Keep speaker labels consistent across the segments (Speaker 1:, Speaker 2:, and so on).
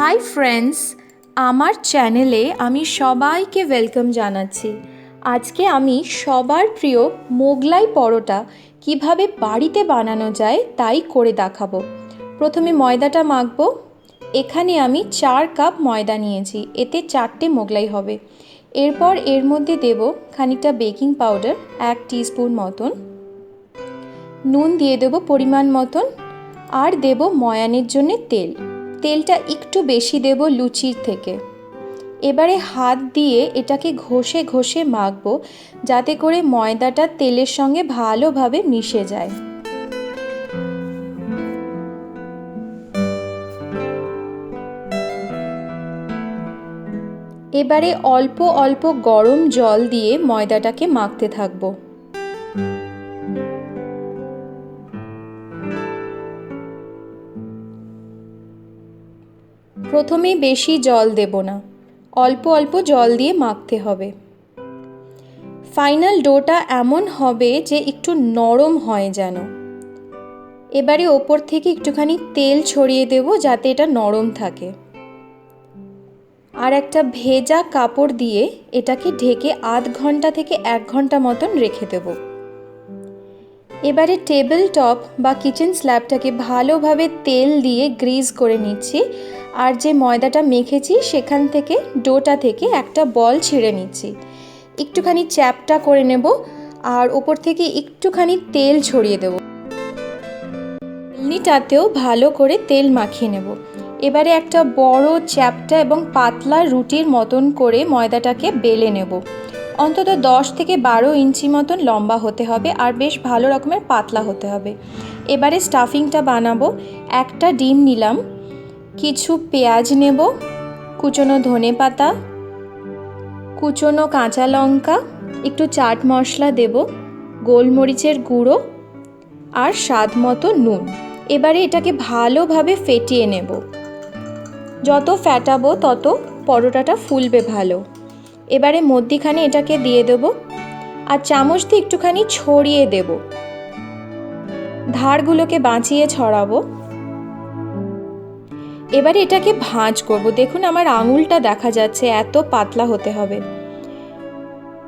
Speaker 1: Hi friends আমার চ্যানেলে আমি সবাইকে ওয়েলকাম জানাচ্ছি। আজকে আমি সবার প্রিয় মোগলাই পরোটা কীভাবে বাড়িতে বানানো যায় তাই করে দেখাবো। প্রথমে ময়দাটা মাখবো। এখানে আমি চার কাপ ময়দা নিয়েছি, এতে চারটে মোগলাই হবে। এরপর এর মধ্যে দেব খানিকটা বেকিং পাউডার এক টিস্পুন মতন। নুন দিয়ে দেবো পরিমাণ মতন। আর দেব ময়ানের জন্য তেল। তেলটা একটু বেশি দেব লুচির থেকে। এবারে হাত দিয়ে এটাকে ঘষে ঘষে মাখবো, যাতে করে ময়দাটা তেলের সঙ্গে ভালোভাবে মিশে যায়। এবারে অল্প অল্প গরম জল দিয়ে ময়দাটাকে মাখতে থাকব। প্রথমেই বেশি জল দেব না, অল্প অল্প জল দিয়ে মাখতে হবে। ফাইনাল ডোটা এমন হবে যে একটু নরম হয় যেন। এবারে ওপর থেকে একটুখানি তেল ছড়িয়ে দেব যাতে এটা নরম থাকে। আর একটা ভেজা কাপড় দিয়ে এটাকে ঢেকে আধ ঘণ্টা থেকে এক ঘণ্টা মতন রেখে দেব। এবারে টেবিল টপ বা কিচেন স্ল্যাবটাকে ভালোভাবে তেল দিয়ে গ্রিজ করে নিচ্ছি। আর যে ময়দাটা মেখেছি সেখান থেকে, ডোটা থেকে একটা বল ছিঁড়ে নিচ্ছি। একটুখানি চ্যাপটা করে নেব আর ওপর থেকে একটুখানি তেল ছড়িয়ে দেব। এমনিটাতেও ভালো করে তেল মাখিয়ে নেব। এবারে একটা বড় চ্যাপটা এবং পাতলা রুটির মতন করে ময়দাটাকে বেলে নেব। অন্তত দশ থেকে বারো ইঞ্চি মতন লম্বা হতে হবে আর বেশ ভালো রকমের পাতলা হতে হবে। এবারে স্টাফিংটা বানাবো। একটা ডিম নিলাম। কিছু পেঁয়াজ নেব, কুচনো ধনে পাতা, কুচনো কাঁচা লঙ্কা, একটু চাট মশলা দেব, গোলমরিচের গুঁড়ো আর স্বাদ মতো নুন। এবারে এটাকে ভালোভাবে ফেটিয়ে নেব। যত ফ্যাটাবো তত পরোটাটা ফুলবে ভালো। এবারে মধ্যিখানে এটাকে দিয়ে দেব আর চামচ দিয়ে একটুখানি ছড়িয়ে দেব। ধারগুলোকে বাঁচিয়ে ছড়াবো। এবারে এটাকে ভাঁজ করব। দেখুন, আমার আঙুলটা দেখা যাচ্ছে, এত পাতলা হতে হবে।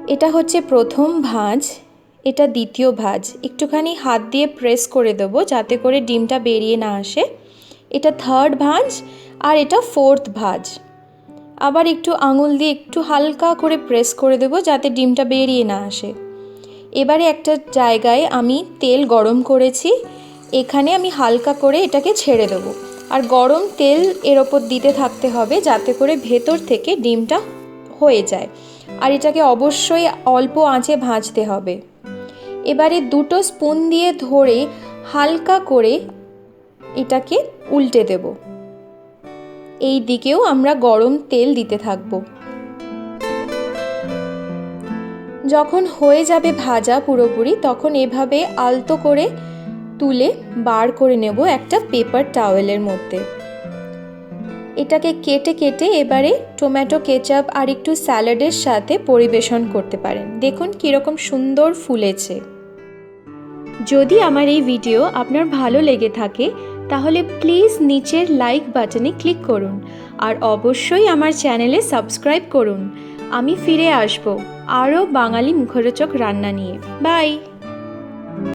Speaker 1: এটা হচ্ছে প্রথম ভাঁজ, এটা দ্বিতীয় ভাঁজ। একটুখানি হাত দিয়ে প্রেস করে দেবো যাতে করে ডিমটা বেরিয়ে না আসে। এটা থার্ড ভাঁজ আর এটা ফোর্থ ভাঁজ। আবার একটু আঙুল দিয়ে একটু হালকা করে প্রেস করে দেবো যাতে ডিমটা বেরিয়ে না আসে। এবারে একটা জায়গায় আমি তেল গরম করেছি, এখানে আমি হালকা করে এটাকে ছেড়ে দেবো। আর গরম তেল এর ওপর দিতে থাকতে হবে যাতে করে ভেতর থেকে ডিমটা হয়ে যায়। আর এটাকে অবশ্যই অল্প আঁচে ভাজতে হবে। এবারে দুটো স্পুন দিয়ে ধরে হালকা করে এটাকে উল্টে দেব। এই দিকেও আমরা গরম তেল দিতে থাকব। যখন হয়ে যাবে ভাজা পুরোপুরি, তখন এভাবে আলতো করে তুলে বার করে নেব একটা পেপার টাওয়েলের মধ্যে। এটাকে কেটে কেটে এবারে টমেটো কেচাপ আর একটু স্যালাডের সাথে পরিবেশন করতে পারেন। দেখুন কীরকম সুন্দর ফুলেছে। যদি আমার এই ভিডিও আপনার ভালো লেগে থাকে, তাহলে প্লিজ নিচের লাইক বাটনে ক্লিক করুন আর অবশ্যই আমার চ্যানেলে সাবস্ক্রাইব করুন। আমি ফিরে আসব আরও বাঙালি মুখরোচক রান্না নিয়ে। বাই!